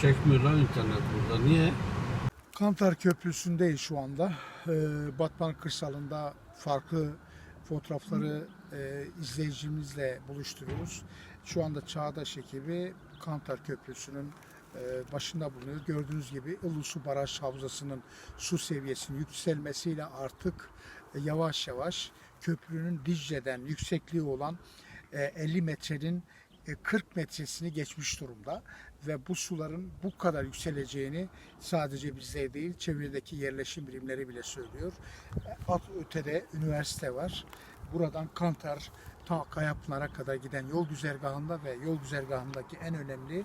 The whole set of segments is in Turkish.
Çekmiyor lan internet burada. Niye? Kantar Köprüsü'ndeyiz şu anda. Ee, Batman kırsalında farklı fotoğrafları e, izleyicimizle buluşturuyoruz. Şu anda Çağdaş ekibi Kantar Köprüsü'nün e, başında bulunuyor. Gördüğünüz gibi Ilısu Baraj Havzası'nın su seviyesinin yükselmesiyle artık e, yavaş yavaş köprünün Dicle'den yüksekliği olan e, 50 metrenin e, 40 metresini geçmiş durumda ve bu suların bu kadar yükseleceğini sadece bizde değil çevredeki yerleşim birimleri bile söylüyor. At ötede üniversite var. Buradan Kantar ta Kayapınar'a kadar giden yol güzergahında ve yol güzergahındaki en önemli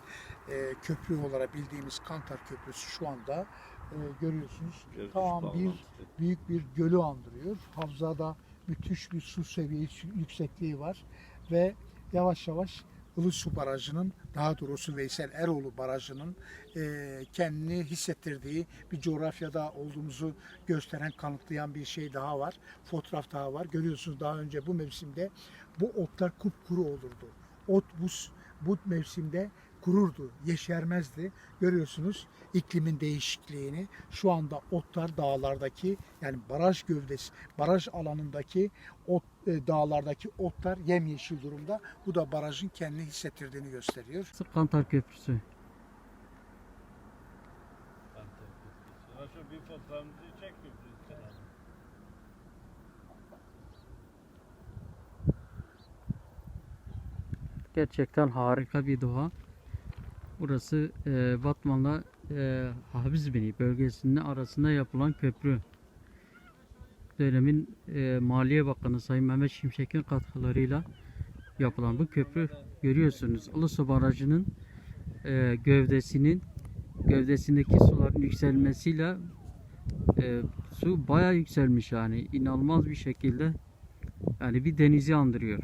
e, köprü olarak bildiğimiz Kantar Köprüsü şu anda e, görüyorsunuz. Görüş Tam bir büyük bir gölü andırıyor. Havzada müthiş bir su seviyesi yüksekliği var ve yavaş yavaş Ilısu Barajı'nın daha doğrusu Veysel Eroğlu Barajı'nın e, kendini hissettirdiği bir coğrafyada olduğumuzu gösteren, kanıtlayan bir şey daha var. Fotoğraf daha var. Görüyorsunuz daha önce bu mevsimde bu otlar kupkuru olurdu. Ot bu, bu mevsimde kururdu, yeşermezdi. Görüyorsunuz iklimin değişikliğini. Şu anda otlar dağlardaki yani baraj gövdesi, baraj alanındaki ot, e, dağlardaki otlar yemyeşil durumda. Bu da barajın kendini hissettirdiğini gösteriyor. Kantar Köprüsü. Şu bir fotoğrafımızı lütfen. Gerçekten harika bir doğa. Burası e, Batman'la e, Habizbeni bölgesinin arasında yapılan köprü. Dönemin e, Maliye Bakanı Sayın Mehmet Şimşek'in katkılarıyla yapılan bu köprü görüyorsunuz. Ilısu Barajı'nın e, gövdesinin gövdesindeki suların yükselmesiyle e, su bayağı yükselmiş yani inanılmaz bir şekilde yani bir denizi andırıyor.